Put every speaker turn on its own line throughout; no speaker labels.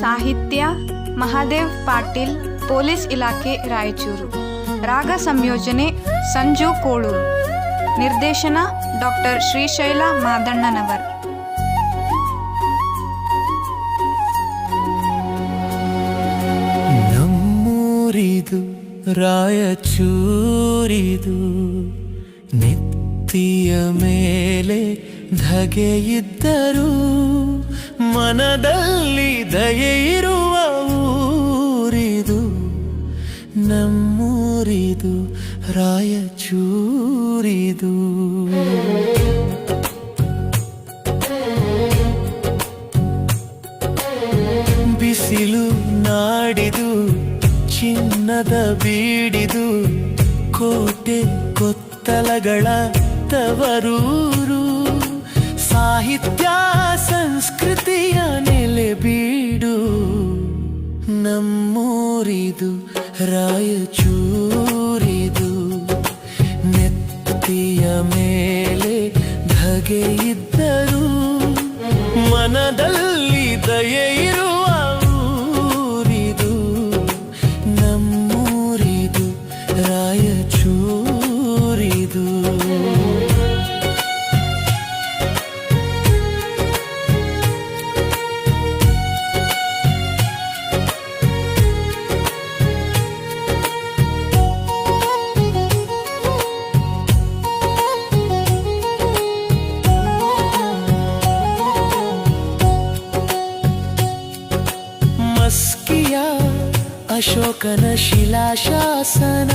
ಸಾಹಿತ್ಯ, ಮಹಾದೇವ್ ಪಾಟೀಲ್, ಪೊಲೀಸ್ ಇಲಾಖೆ, ರಾಯಚೂರು. ರಾಗ ಸಂಯೋಜನೆ, ಸಂಜು ಕೋಳೂರು. ನಿರ್ದೇಶನ ಡಾಕ್ಟರ್ ಶ್ರೀಶೈಲ ಮಾದಣ್ಣನವರ್.
ನಮ್ಮೂರಿದು, ರಾಯಚೂರಿದು, ನಿತ್ಯ ಮೇಲೆ ಧಗೆಯಿದ್ದರೂ ಮನದಲ್ಲಿ ದಯೆ ಇರುವ ಊರಿದು ನಮ್ಮೂರಿದು ರಾಯಚೂರಿದು. ಬಿಸಿಲು ನಾಡಿದು ಚಿನ್ನದ ಬೀಡಿದು ಕೋಟೆ ಕೊತ್ತಲಗಳ ತವರೂರು ಸಾಹಿತ್ಯ ಸಂಸ್ಕೃತಿಯ ನೆಲೆ ಬೀಡು ನಮ್ಮೂರಿದು ರಾಯಚೂರಿದು अशोकन शिलाशासन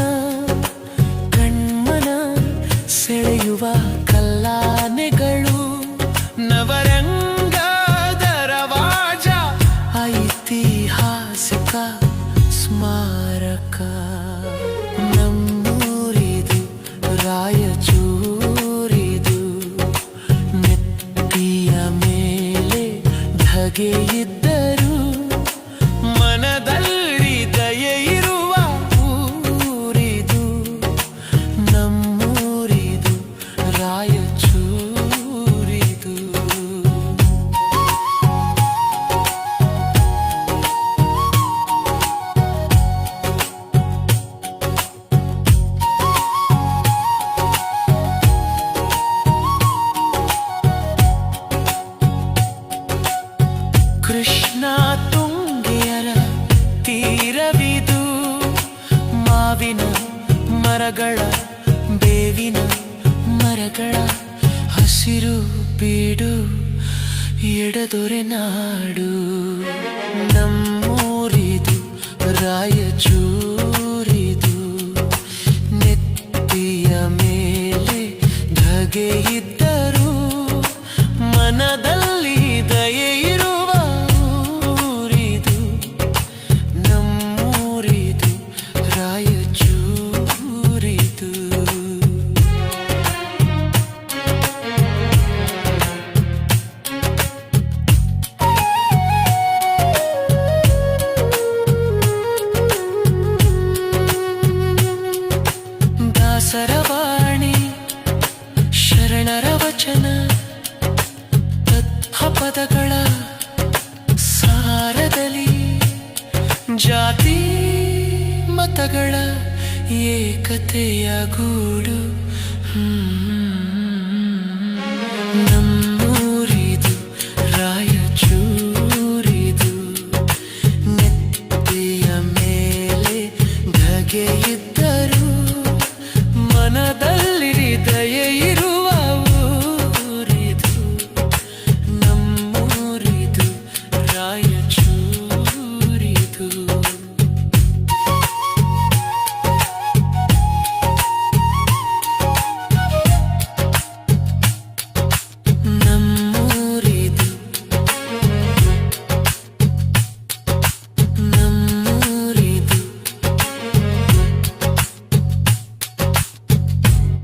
ಕೃಷ್ಣ ತುಂಗಿಯರ ತೀರವಿದು ಮಾವಿನ ಮರಗಳ, ಬೇವಿನ ಮರಗಳ ಹಸಿರು ಬೀಡು ಎಡದೊರೆ ನಾಡು. ನಮ್ಮೂರಿದು ರಾಯಚೂರಿದು ನೆತ್ತಿಯ ಮೇಲೆ ಧಗೆ ಮನದಲ್ಲಿ ದಯೆ ಮತಗಳ ಏಕತೆಯ ಗೂಡು.